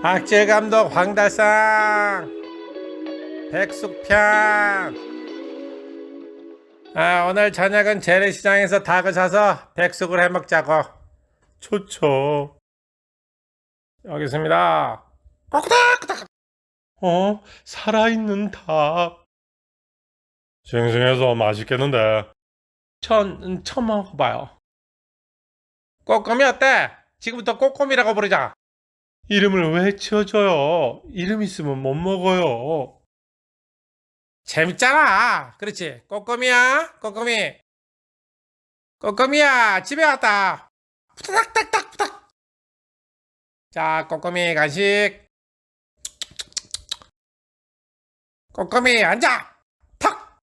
악질 감독 황달상. 백숙편. 아 오늘 저녁은 재래시장에서 닭을 사서 백숙을 해먹자고. 좋죠. 여기 있습니다. 꼬끄닥꼬닥 어? 살아있는 닭. 싱싱해서 맛있겠는데. 전 처음 먹어봐요. 꼬꼬미 어때? 지금부터 꼬꼬미라고 부르자 이름을 왜 지어줘요? 이름 있으면 못 먹어요. 재밌잖아. 그렇지. 꼬꼬미야, 꼬꼬미. 꼬꼬미야, 집에 왔다. 후다닥닥닥 후닥. 자, 꼬꼬미 간식. 꼬꼬미 앉아. 탁.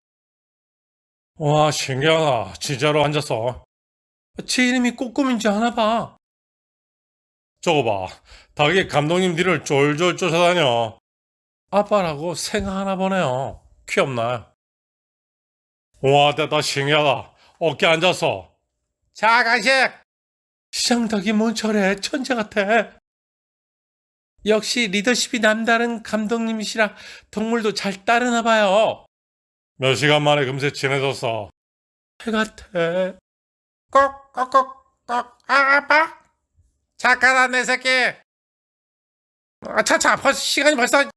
와, 신기하다. 진짜로 앉았어. 제 이름이 꼬꼬미인지 아나 봐. 저거 봐. 닭이 감독님 뒤를 쫄쫄 쫓아다녀. 아빠라고 생각하나 보네요. 귀엽나? 와, 됐다. 신기하다. 어깨 앉았어. 자, 간식! 시장 닭이 뭔 저래? 천재 같아. 역시 리더십이 남다른 감독님이시라 동물도 잘 따르나 봐요. 몇 시간 만에 금세 친해졌어. 해 같아. 꼭, 꼭, 꼭, 꼭, 아, 아빠? 착하다 내 새끼. 아 차차 벌써 시간이 벌써.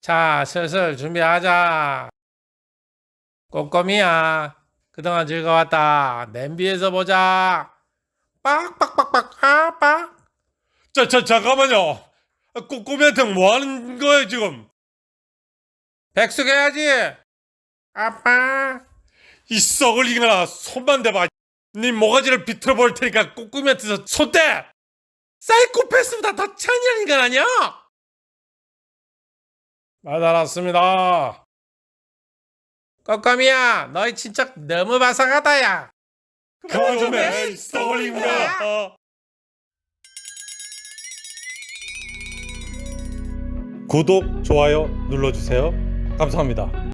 자 슬슬 준비하자. 꼬꼬미야. 그동안 즐거웠다. 냄비에서 보자. 빡빡빡빡 아빡. 자, 자, 잠깐만요. 꼬꼬미한테 뭐 하는 거예요 지금? 백숙 해야지. 아빠. 이 썩을 이거나 손만 대봐 네 모가지를 비틀어 볼 테니까 꼬꾸미한테서 손대! 사이코패스보다 더 찬이한 인간 아니야? 맞아놨습니다. 꼬꼬미야, 너희 진짜 너무 바삭하다, 야. 그만 좀 해, 인간. 구독, 좋아요 눌러주세요. 감사합니다.